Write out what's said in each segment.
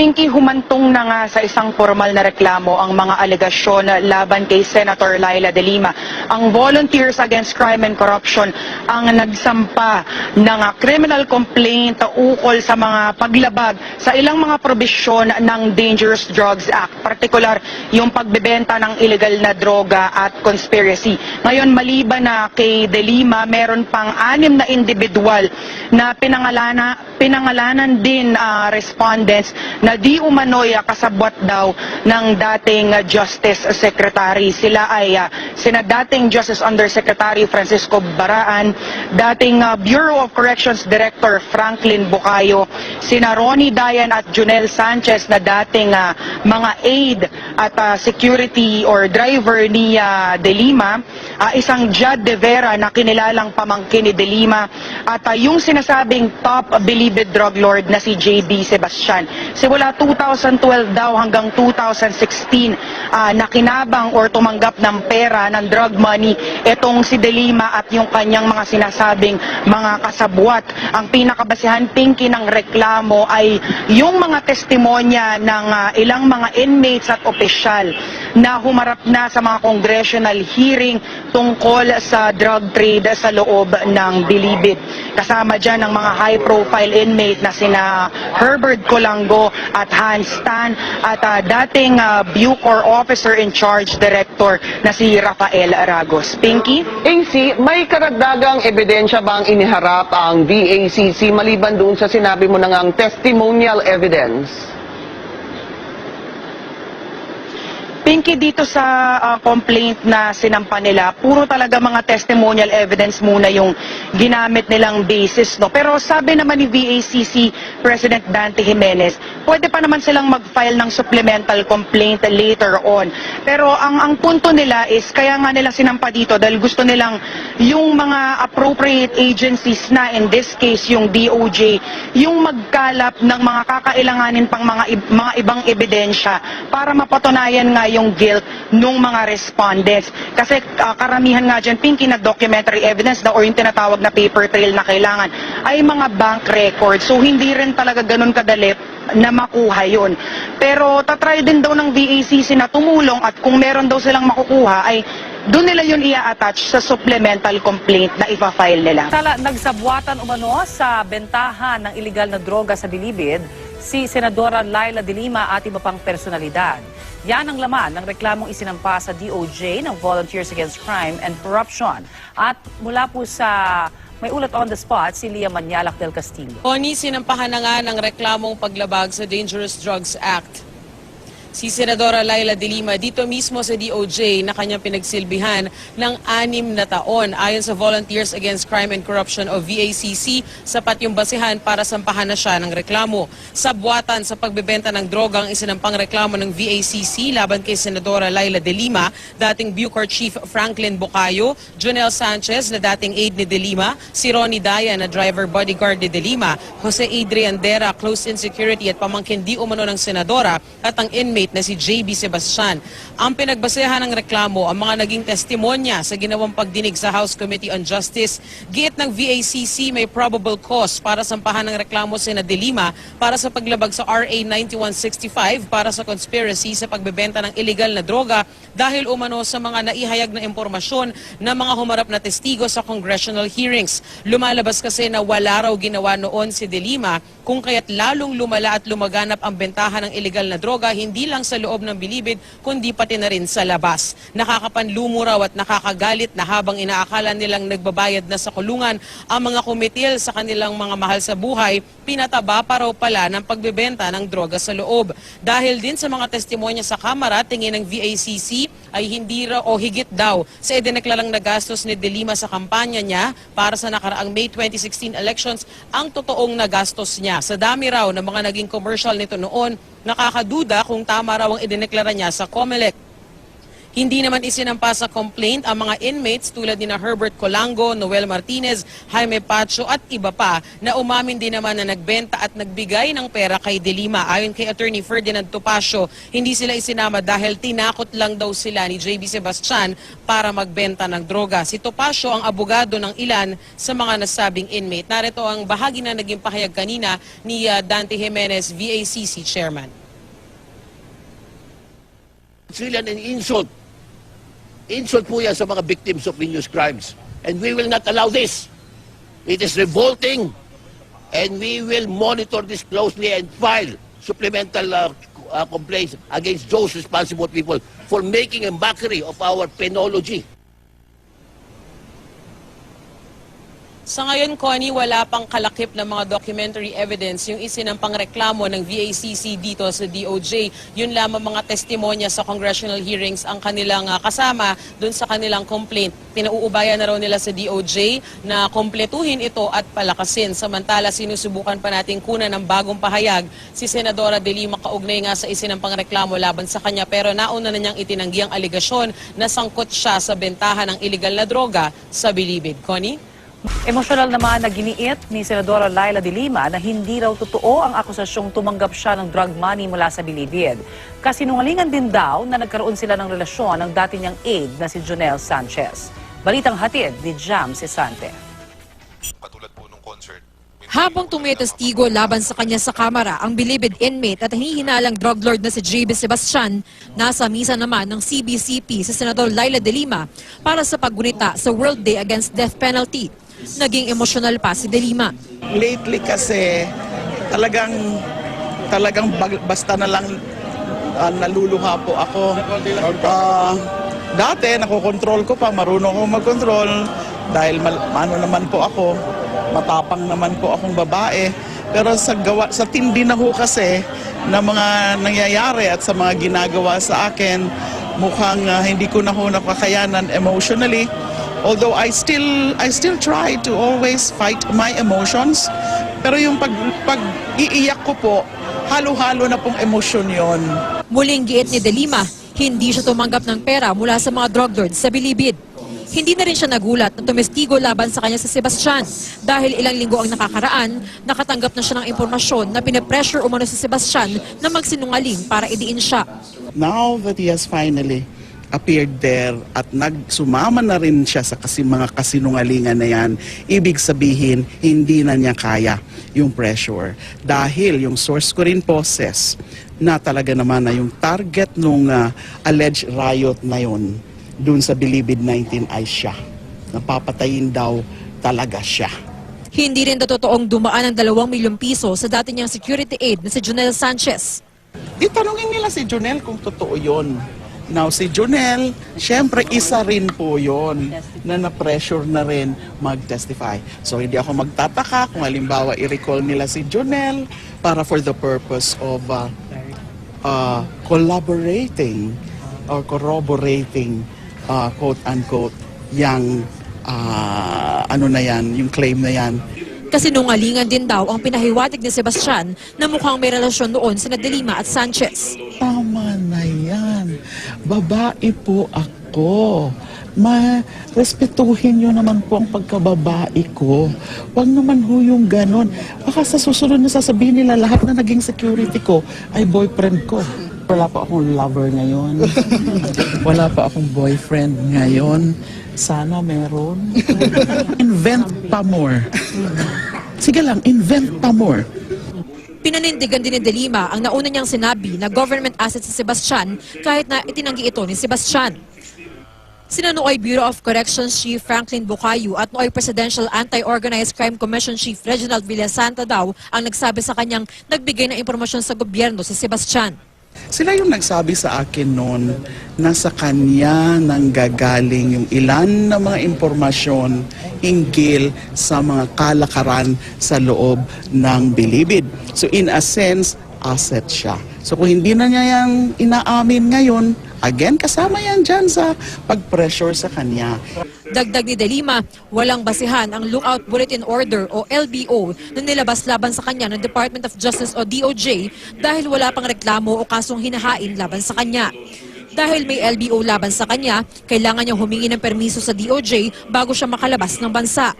Pinky, humantong na nga sa isang formal na reklamo ang mga alegasyon laban kay Senator Laila de Lima. Ang Volunteers Against Crime and Corruption ang nagsampa ng criminal complaint ukol sa mga paglabag sa ilang mga probisyon ng Dangerous Drugs Act, particular yung pagbebenta ng illegal na droga at conspiracy. Ngayon, maliban na kay de Lima, meron pang anim na individual na pinangalana, pinangalanan din ah, respondents na di umano'y ah, kasabwat daw ng dating ah, Justice Secretary. Sila ay ah, sina dating Justice Undersecretary Francisco Baraan, dating ah, Bureau of Corrections Director Franklin Bucayo, sina Ronnie Dayan at Junel Sanchez na dating ah, mga aid at ah, security or driver ni ah, De Lima, ah, isang Jad De Vera na kinilalang pamangkin ni De Lima at ah, yung sinasabing top believed drug lord na si JB Sebastian. Simula 2012 daw hanggang 2016 ah, nakinabang or tumanggap ng pera ng drug money itong si De Lima at yung kanyang mga sinasabing mga kasabwat. Ang pinakabasihan pinky ng reklamo ay yung mga testimonya ng ah, ilang mga inmates at opisyal na humarap na sa mga congressional hearing tungkol sa drug trade sa loob ng Bilibid. Kasama dyan ang mga high-profile inmate na sina Herbert Colango at Hans Tan at ah, dating ah, Bucor Officer in Charge Director na si Rafael Aragos. Pinky? AC, may karagdagang ebidensya bang iniharap ang VACC maliban doon sa sinabi mo na ngang testimonial evidence? Pinky dito sa ah, complaint na sinampa nila, puro talaga mga testimonial evidence muna yung ginamit nilang basis. No? Pero sabi naman ni VACC President Dante Jimenez, pwede pa naman silang mag-file ng supplemental complaint later on. Pero ang, ang punto nila is, kaya nga nila sinampa dito dahil gusto nilang yung mga appropriate agencies na, in this case yung DOJ, yung magkalap ng mga kakailanganin pang mga, mga ibang ebidensya para mapatunayan nga yung guilt ng mga respondents. Kasi ah, karamihan nga dyan, Pinky, na documentary evidence na or yung tinatawag na paper trail na kailangan ay mga bank records. So hindi rin talaga ganun kadali na makuha yun. Pero tatry din daw ng VACC na tumulong at kung meron daw silang makukuha ay doon nila yun i-attach sa supplemental complaint na ipa-file nila. Tala, nagsabwatan umano sa bentahan ng iligal na droga sa Bilibid si Senadora Laila de Lima at iba pang personalidad. Yan ang laman ng reklamong isinampa sa DOJ ng Volunteers Against Crime and Corruption. At mula po sa may ulat on the spot si Lia Manyalak del Castillo. Connie, sinampahan na nga ng reklamong paglabag sa Dangerous Drugs Act. Si Senadora Laila de Lima dito mismo sa DOJ na kanyang pinagsilbihan ng anim na taon. Ayon sa Volunteers Against Crime and Corruption o VACC, sapat yung basihan para sampahan na siya ng reklamo. Sabwatan sa pagbebenta ng droga ang isinampang reklamo ng VACC laban kay Senadora Laila de Lima, dating Bucor Chief Franklin Bucayo, Junel Sanchez na dating aide ni de Lima, si Ronnie Daya na driver bodyguard ni de Lima, Jose Adrian Dera, close in security at pamangkin di umano ng senadora at ang inmate na si JB Sebastian. Ang pinagbasehan ng reklamo ang mga naging testimonya sa ginawang pagdinig sa House Committee on Justice. Giit ng VACC may probable cause para sampahan ng reklamo si De Lima para sa paglabag sa RA 9165 para sa conspiracy sa pagbebenta ng illegal na droga dahil umano sa mga naihayag na impormasyon ng mga humarap na testigo sa congressional hearings. Lumalabas kasi na wala raw ginawa noon si De Lima kung kaya't lalong lumala at lumaganap ang bentahan ng illegal na droga hindi lang sa loob ng bilibid kundi pati na rin sa labas. Nakakapanlumo raw at nakakagalit na habang inaakala nilang nagbabayad na sa kulungan ang mga kumitil sa kanilang mga mahal sa buhay, pinataba pa raw pala ng pagbebenta ng droga sa loob. Dahil din sa mga testimonya sa kamera, tingin ng VACC ay hindi raw o higit daw sa idineklarang nagastos ni De Lima sa kampanya niya para sa nakaraang May 2016 elections ang totoong nagastos niya. Sa dami raw ng mga naging commercial nito noon, nakakaduda kung tama raw ang idineklara niya sa COMELEC. Hindi naman isinampa sa complaint ang mga inmates tulad ni na Herbert Colango, Noel Martinez, Jaime Pacho at iba pa na umamin din naman na nagbenta at nagbigay ng pera kay De Lima. Ayon kay Attorney Ferdinand Topacio, hindi sila isinama dahil tinakot lang daw sila ni JB Sebastian para magbenta ng droga. Si Topacio ang abogado ng ilan sa mga nasabing inmate. Narito ang bahagi na naging pahayag kanina ni uh, Dante Jimenez, VACC Chairman. It's really an insult. Insult po yan sa mga victims of heinous crimes. And we will not allow this. It is revolting. And we will monitor this closely and file supplemental uh, uh, complaints against those responsible people for making a mockery of our penology. Sa ngayon, Connie, wala pang kalakip ng mga documentary evidence yung isinampang reklamo ng VACC dito sa DOJ. Yun lamang mga testimonya sa congressional hearings ang kanilang ah, kasama dun sa kanilang complaint. Pinauubayan na raw nila sa DOJ na kompletuhin ito at palakasin. Samantala, sinusubukan pa natin kunan ng bagong pahayag si Senadora De Lima kaugnay nga sa isinampang reklamo laban sa kanya pero nauna na niyang itinanggi ang aligasyon na sangkot siya sa bentahan ng iligal na droga sa Bilibid. Connie? Emosyonal naman na giniit ni Senadora Laila de Lima na hindi raw totoo ang akusasyong tumanggap siya ng drug money mula sa Bilibid. Kasinungalingan din daw na nagkaroon sila ng relasyon ng dati niyang aide na si Jonel Sanchez. Balitang hatid ni Jam Sesante. katulad po nung concert. Habang tumitestigo laban sa kanya sa kamera ang bilibid inmate at hinihinalang drug lord na si JB Sebastian, nasa misa naman ng CBCP si Senador Laila de Lima para sa paggunita sa World Day Against Death Penalty. Naging emosyonal pa si de Lima. lately kasi talagang talagang basta na lang ah, naluluha po ako. Ah, dati nakokontrol ko pa, marunong ako mag-control dahil mal- ano naman po ako, matapang naman po akong babae. Pero sa gawa sa tindi na ho kasi na mga nangyayari at sa mga ginagawa sa akin, mukhang ah, hindi ko na ho nakakayanan emotionally. Although I still I still try to always fight my emotions, pero yung pag pag iiyak ko po, halo-halo na pong emosyon 'yon. Muling giit ni de Lima, hindi siya tumanggap ng pera mula sa mga drug lords sa bilibid. Hindi na rin siya nagulat na tumestigo laban sa kanya sa Sebastian dahil ilang linggo ang nakakaraan, nakatanggap na siya ng impormasyon na pinapressure umano si Sebastian na magsinungaling para idiin siya. Now that he has finally appeared there at nagsumama na rin siya sa kasi mga kasinungalingan na yan, ibig sabihin, hindi na niya kaya yung pressure. Dahil yung source ko rin po says na talaga naman na yung target nung ah, alleged riot na yun, dun sa Bilibid 19 ay siya. Napapatayin daw talaga siya. Hindi rin totoong dumaan ng 2 milyong piso sa dati niyang security aide na si Jonel Sanchez. Itanungin nila si Jonel kung totoo yon. Now, si Jonel, syempre isa rin po yon na na-pressure na rin mag-testify. So, hindi ako magtataka kung halimbawa i-recall nila si Jonel para for the purpose of uh, uh, collaborating or corroborating uh, quote-unquote yung uh, ano na yan, yung claim na yan Kasinungalingan din daw ang pinahiwatig ni Sebastian na mukhang may relasyon noon sina De Lima at Sanchez. Tama na yan. Babae po ako. Ma, respetuhin nyo naman po ang pagkababae ko. Huwag naman ho yung ganon. Baka sa susunod na sasabihin nila lahat na naging security ko ay boyfriend ko. Wala pa akong lover ngayon. Wala pa akong boyfriend ngayon. Sana meron. invent pa more. Sige lang, invent pa more. Pinanindigan din ni De Lima ang nauna niyang sinabi na government asset si Sebastian kahit na itinanggi ito ni Sebastian. Sina nooy Bureau of Corrections Chief Franklin Bukayo at nooy Presidential Anti-Organized Crime Commission Chief Reginald Villasanta daw ang nagsabi sa kanyang nagbigay ng impormasyon sa gobyerno si Sebastian. Sila yung nagsabi sa akin noon na sa kanya nang gagaling yung ilan na mga impormasyon hinggil sa mga kalakaran sa loob ng bilibid. So in a sense, asset siya. So kung hindi na niya yung inaamin ngayon, again, kasama yan dyan sa pag-pressure sa kanya. Dagdag ni De Lima, walang basihan ang Lookout Bulletin Order o LBO na nilabas laban sa kanya ng Department of Justice o DOJ dahil wala pang reklamo o kasong hinahain laban sa kanya. dahil may LBO laban sa kanya, kailangan niyang humingi ng permiso sa DOJ bago siya makalabas ng bansa.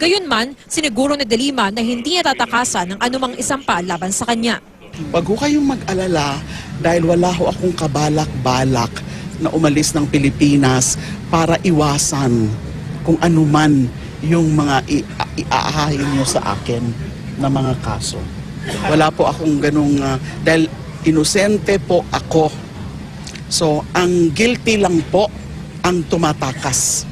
Gayunman, siniguro ni De Lima na hindi niya tatakasan ng anumang isampa laban sa kanya. Huwag ho kayong mag-alala dahil wala ho akong kabalak-balak na umalis ng Pilipinas para iwasan kung anuman yung mga i- iaahahin nyo sa akin na mga kaso. Wala po akong ganung, ah, dahil inosente po ako. So, ang guilty lang po ang tumatakas